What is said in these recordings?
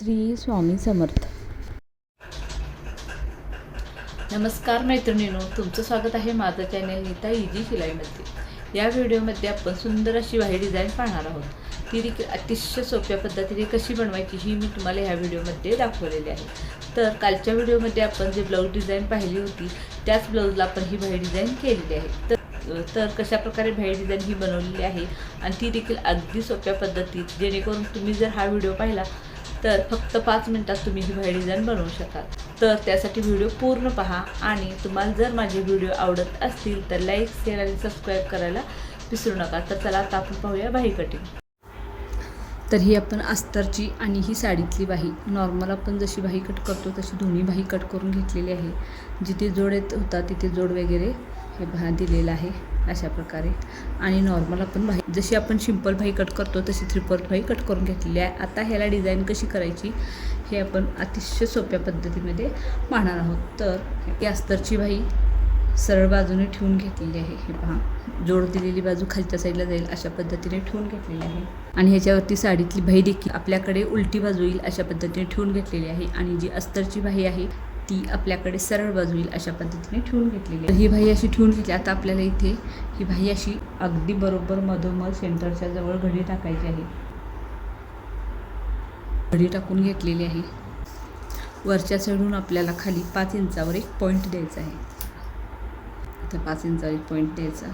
श्री स्वामी समर्थ. नमस्कार मैत्रिणीनो तुमचं स्वागत आहे माझं चॅनल नीता इजी शिलाईमध्ये. या व्हिडिओमध्ये आपण सुंदर अशी वाही डिझाईन पाहणार आहोत. ती देखील अतिशय सोप्या पद्धतीने कशी बनवायची ही मी तुम्हाला ह्या व्हिडिओमध्ये दाखवलेली आहे. तर कालच्या व्हिडिओमध्ये आपण जे ब्लाऊज डिझाईन पाहिली होती त्याच ब्लाऊजला आपण ही वाही डिझाईन केलेली आहे. तर तर कशा प्रकारे भाई डिझाईन ही बनवलेली आहे आणि ती देखील अगदी सोप्या पद्धतीत जेणेकरून तुम्ही जर हा व्हिडिओ पाहिला तर फक्त पाच मिनटात तुम्ही ही डिझाईन बनवू शकाल. तर त्यासाठी व्हिडिओ पूर्ण पहा आणि तुम्हाला जर माझे व्हिडिओ आवडत असतील तर लाईक शेअर आणि सबस्क्राईब करायला विसरू नका. तर चला आता आपण पाहूया बाही कटिंग तर ही आपण अस्तरची आणि ही साडीतली बाही. नॉर्मल आपण जशी बाही कट करतो तशी दोन्ही बाही कट करून घेतलेली आहे. जिथे जोड येत होता तिथे जोड वगैरे हे भा दिलेलं आहे अशा प्रकारे. आणि नॉर्मल आपण बाही जशी आपण सिंपल बाही कट करतो तशी थ्रिपल बाही कट करून घेतलेली आहे. आता ह्याला डिझाईन कशी करायची हे आपण अतिशय सोप्या पद्धतीमध्ये पाहणार आहोत. तर ही अस्तरची बाही सरळ बाजूने ठेवून घेतलेली आहे. हे पहा जोड दिलेली बाजू खालच्या साईडला जाईल अशा पद्धतीने ठेवून घेतलेली आहे. आणि ह्याच्यावरती साडीतली बाही देखील आपल्याकडे उलटी बाजू येईल अशा पद्धतीने ठेवून घेतलेली आहे. आणि जी अस्तरची बाही आहे ती आपल्याकडे सरळ बाजू येईल अशा पद्धतीने ठेवून घेतलेली आहे. ही भाई अशी ठेवून घेतली. आता आपल्याला इथे ही भाई अशी अगदी बरोबर मधोमध सेंटरच्या जवळ घडी टाकायची आहे. घडी टाकून घेतलेली आहे. वरच्या साईडून आपल्याला खाली पाच इंचावर एक पॉईंट द्यायचा आहे. आता पाच इंचावर एक पॉईंट द्यायचा.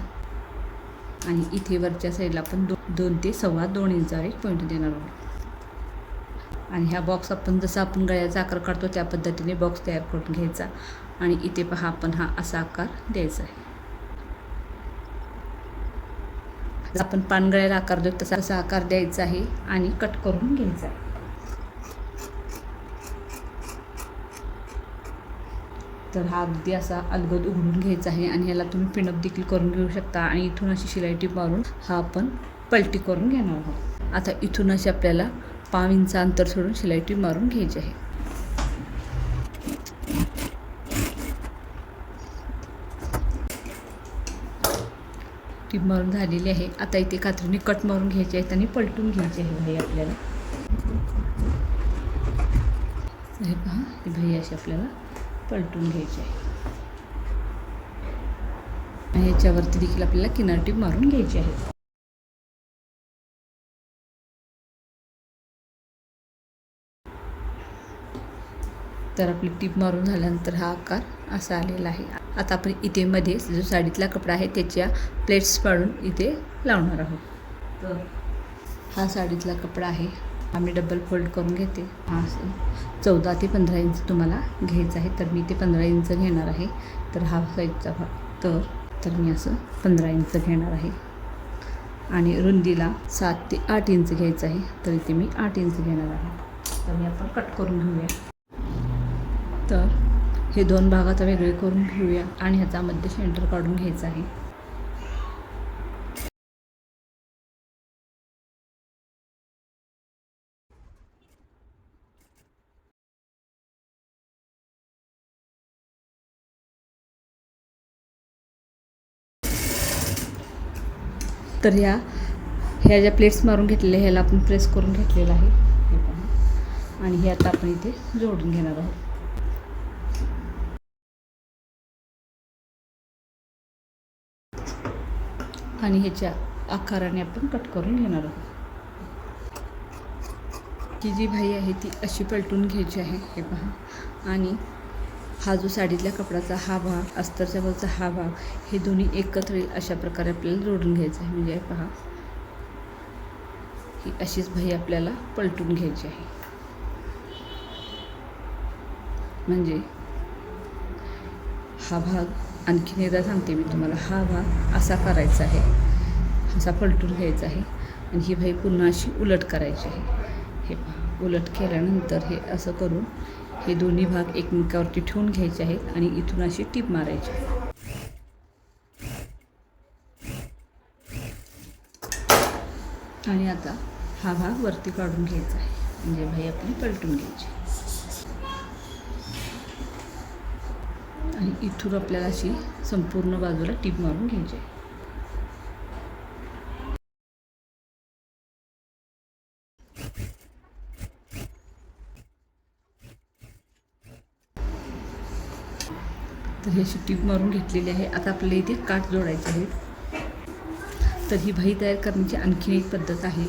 आणि इथे वरच्या साईडला आपण दो दोन ते सव्वा दोन इंचावर एक पॉईंट देणार आहोत. आणि ह्या बॉक्स आपण जसं आपण गळ्याचा आकार काढतो त्या पद्धतीने बॉक्स तयार करून घ्यायचा. आणि इथे पहा आपण हा असा आकार द्यायचा आहे. जसं आपण पानगळ्याला आकार देतो तसा असा आकार द्यायचा आहे आणि कट करून घ्यायचा आहे. तर हा अगदी असा अलगद उघडून घ्यायचा आहे आणि ह्याला तुम्ही पिनअप देखील करून घेऊ शकता आणि इथून अशी शिलाई टीप मारून हा आपण पलटी करून घेणार आहोत. आता इथून अशी आपल्याला पाव इंच अंतर सोडून शिलाई टीप मारून घ्यायची आहे. टीप मारून झालेली आहे. आता इथे कात्रीने कट मारून घ्यायचे आहेत आणि पलटून घ्यायचे आहे भाई आपल्याला. हे पहा हे भाई अशी आपल्याला पलटून घ्यायची आहे. याच्यावरती ह्याच्यावरती देखील आपल्याला किनार टीप मारून घ्यायची आहे. तर आपली टीप मारून झाल्यानंतर हा आकार असा आलेला आहे. आता आपण इथे मध्ये जो साडीतला कपडा आहे त्याच्या प्लेट्स पाडून इथे लावणार आहोत. तर हा साडीतला कपडा आहे. आम्ही डबल फोल्ड करून घेते. हा चौदा ते पंधरा इंच तुम्हाला घ्यायचं आहे तर मी ते पंधरा इंच घेणार आहे. तर हा साईजचा भाग तर तर मी असं पंधरा इंच घेणार आहे. आणि रुंदीला सात ते आठ इंच घ्यायचं आहे तर इथे मी आठ इंच घेणार आहे. तर मी आपण कट करून घेऊया. तर हे दोन भागाचा वेगळे करून घेऊया आणि ह्याचा मध्य सेंटर काढून घ्यायचा आहे. तर ह्या ह्या ज्या प्लेट्स मारून घेतलेल्या ह्याला आपण प्रेस करून घेतलेलं आहे. हे पहा. आणि हे आता आपण इथे जोडून घेणार आहोत. आणि ह्याच्या आकाराने आपण कट करून घेणार आहोत. ती जी भाई आहे ती अशी पलटून घ्यायची आहे. हे पहा. आणि हा जो साडीतल्या कपड्याचा हा भाग अस्तरच्या बाजूचा हा भाग हे दोन्ही एकत्र येईल अशा प्रकारे आपल्याला जोडून घ्यायचं आहे. म्हणजे पहा ही अशीच भाई आपल्याला पलटून घ्यायची आहे. म्हणजे हा भाग आणखीन एकदा सांगते मी तुम्हाला. हा भाग असा करायचा आहे. असा पलटून घ्यायचा आहे. आणि ही भाई पुन्हा अशी उलट करायची आहे. हे पहा उलट केल्यानंतर हे असं करून हे दोन्ही भाग एकमेकावरती ठेवून घ्यायचे आहेत आणि इथून अशी टीप मारायची. आणि आता हा भाग वरती काढून घ्यायचा आहे. म्हणजे भाई आपली पलटून घ्यायची. आणि इथून आपल्याला अशी संपूर्ण बाजूला टीप मारून घ्यायची आहे. तर हे अशी टीप मारून घेतलेली आहे. आता आपल्याला इथे काठ जोडायचे आहेत. तर ही भाई तयार करण्याची आणखीन एक पद्धत आहे.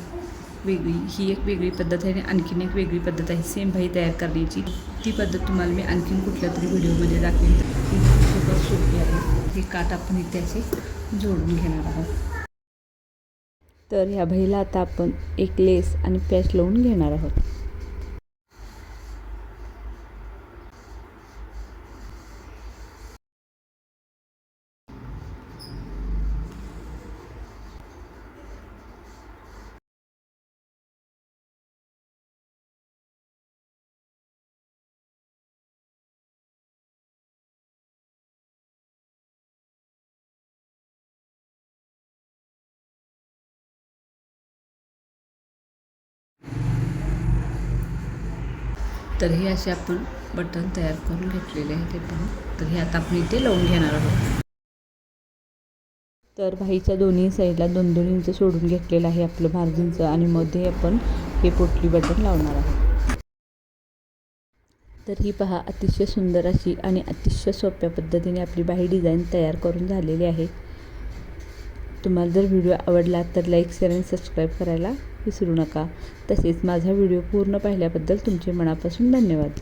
वेगळी ही एक वेगळी पद्धत आहे आणि आणखीन एक वेगळी पद्धत आहे. सेम भाई तयार करण्याची. ती पद्धत तुम्हाला मी आणखीन कुठल्या तरी व्हिडिओमध्ये दाखवेन. ती खूपच सोपी आहे. हे काठ आपण इथे असे जोडून घेणार आहोत. तर ह्या भाईला आता आपण एक लेस आणि पॅच लावून घेणार आहोत. तर हे असे आपण बटन तयार करून घेतलेले आहे ते पण. तर हे आता आपण इथे लावून घेणार आहोत. तर भाईच्या दोन्ही साईडला दोन दोन इंच सोडून घेतलेलं आहे आपलं मार्जिनचं आणि मध्ये आपण हे पोटली बटन लावणार आहोत. तर ही पहा अतिशय सुंदर अशी आणि अतिशय सोप्या पद्धतीने आपली बाही डिझाईन तयार करून झालेली आहे. तुम्हाला जर व्हिडिओ आवडला तर लाईक शेअर आणि सबस्क्राईब करायला विसरू नका. तसेच माझा व्हिडिओ पूर्ण पाहिल्याबद्दल तुमचे मनापासून धन्यवाद.